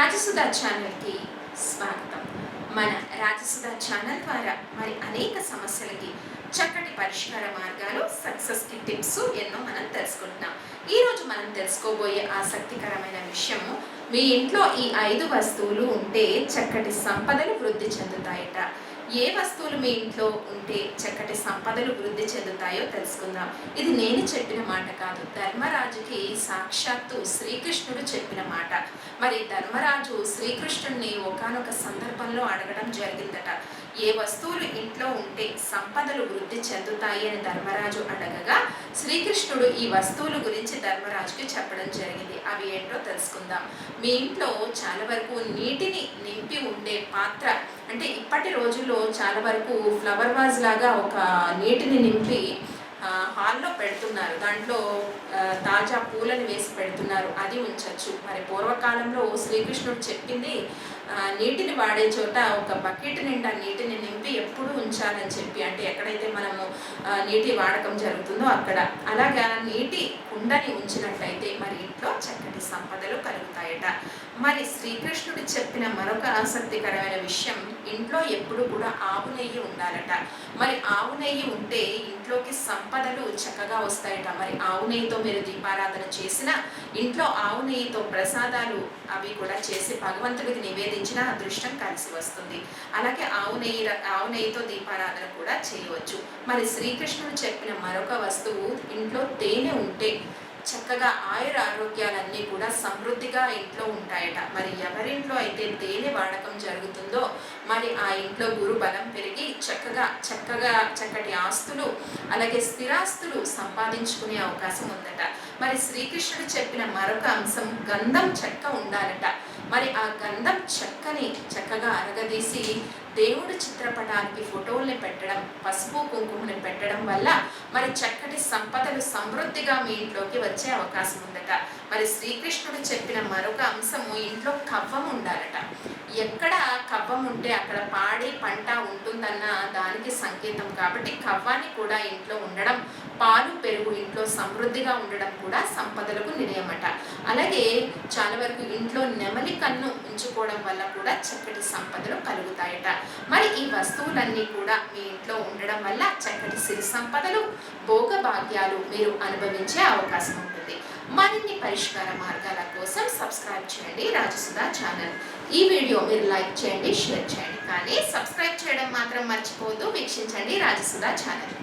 రాజసుధా ఛానల్కి స్వాగతం. మన రాజసుధా ఛానల్ ద్వారా మరి అనేక సమస్యలకి చక్కటి పరిష్కార మార్గాలు సక్సెస్కి టిప్స్ ఎన్నో మనం తెలుసుకుంటున్నాం. ఈరోజు మనం తెలుసుకోబోయే ఆసక్తికరమైన విషయము మీ ఇంట్లో ఈ ఐదు వస్తువులు ఉంటే చక్కటి సంపదలు వృద్ధి చెందుతాయట. ఏ వస్తువులు మీ ఇంట్లో ఉంటే చక్కటి సంపదలు వృద్ధి చెందుతాయో తెలుసుకుందాం. ఇది నేను చెప్పిన మాట కాదు. ధర్మరాజుకి సాక్షాత్తు శ్రీకృష్ణుడు చెప్పిన మాట. మరి ధర్మరాజు శ్రీకృష్ణుడిని ఒకానొక సందర్భంలో అడగడం జరిగిందట. ఏ వస్తువులు ఇంట్లో ఉంటే సంపదలు వృద్ధి చెందుతాయి అని ధర్మరాజు అడగగా శ్రీకృష్ణుడు ఈ వస్తువుల గురించి ధర్మరాజుకి చెప్పడం జరిగింది. అవి ఏంటో తెలుసుకుందాం. మీ ఇంట్లో చాలా వరకు నీటిని నింపి ఉండే పాత్ర అంటే ఇప్పటి రోజుల్లో చాలా వరకు ఫ్లవర్ వాజ్ లాగా ఒక నీటిని నింపి హాల్లో పెడుతున్నారు. దాంట్లో తాజా పూలను వేసి పెడుతున్నారు. అది ఉంచవచ్చు మరి పూర్వకాలంలో శ్రీకృష్ణుడు చెప్పింది నీటిని వాడే చోట ఒక బకెట్ నిండా నీటిని నింపి ఎప్పుడు ఉంచాలని చెప్పి. అంటే ఎక్కడైతే మనము నీటి వాడకం జరుగుతుందో అక్కడ. అలాగా నీటి కుండని ఉంచినట్లయితే మరి ఇంట్లో చక్కటి సంపదలు కలుగుతాయట. మరి శ్రీకృష్ణుడు చెప్పిన మరొక ఆసక్తికరమైన విషయం ఇంట్లో ఎప్పుడు కూడా ఆవు నెయ్యి ఉండాలట. మరి ఆవు నెయ్యి ఉంటే ఇంట్లోకి సంపదలు చక్కగా వస్తాయట. మరి ఆవు నెయ్యితో మీరు దీపారాధన చేసిన ఇంట్లో ఆవు నెయ్యితో ప్రసాదాలు అవి కూడా చేసి భగవంతుడికి నివేదించిన అదృష్టం కలిసి వస్తుంది. అలాగే ఆవు నెయ్యి ఆవు నెయ్యితో దీపారాధన కూడా చేయవచ్చు. మరి శ్రీకృష్ణుడు చెప్పిన మరొక వస్తువు ఇంట్లో తేనె ఉంటే చక్కగా ఆయుర ఆరోగ్యాలన్నీ కూడా సమృద్ధిగా ఇంట్లో ఉంటాయట. మరి ఎవరింట్లో అయితే తేనె వాడకం జరుగుతుందో మరి ఆ ఇంట్లో గురు బలం పెరిగి చక్కగా చక్కగా చక్కటి ఆస్తులు అలాగే స్థిరాస్తులు సంపాదించుకునే అవకాశం ఉందట. మరి శ్రీకృష్ణుడు చెప్పిన మరొక అంశం గంధం చెక్క ఉండాలట. మరి ఆ గంధం చెక్కని చక్కగా అరగదీసి దేవుడి చిత్రపటానికి ఫోటోల్ని పెట్టడం పసుపు కుంకుమని పెట్టడం వల్ల మరి చక్కటి సంపదలు సమృద్ధిగా మీ ఇంట్లోకి వచ్చే అవకాశం ఉందట. మరి శ్రీకృష్ణుడు చెప్పిన మరొక అంశము ఇంట్లో కవ్వం ఉండాలట. ఎక్కడ కవ్వం ఉంటే అక్కడ పాడి పంట ఉంటుందన్న దానికి సంకేతం కాబట్టి కవ్వాన్ని కూడా ఇంట్లో ఉండడం పాలు పెరుగు ఇంట్లో సమృద్ధిగా ఉండడం కూడా సంపదలకు అలాగే చాలా వరకు ఇంట్లో నెమలి కన్ను ఉంచుకోవడం వల్ల కూడా చక్కటి సంపదలు కలుగుతాయట. మరి ఈ వస్తువులన్నీ కూడా మీ ఇంట్లో ఉండడం వల్ల చక్కటి సిరి సంపదలు భోగ భాగ్యాలు మీరు అనుభవించే అవకాశం ఉంటుంది. మరిన్ని పరిష్కార మార్గాల కోసం సబ్స్క్రైబ్ చేయండి రాజసుధా ఛానల్. ఈ వీడియో మీరు లైక్ చేయండి షేర్ చేయండి. కానీ సబ్స్క్రైబ్ చేయడం మాత్రం మర్చిపోవద్దు. వీక్షించండి రాజసుధా ఛానల్.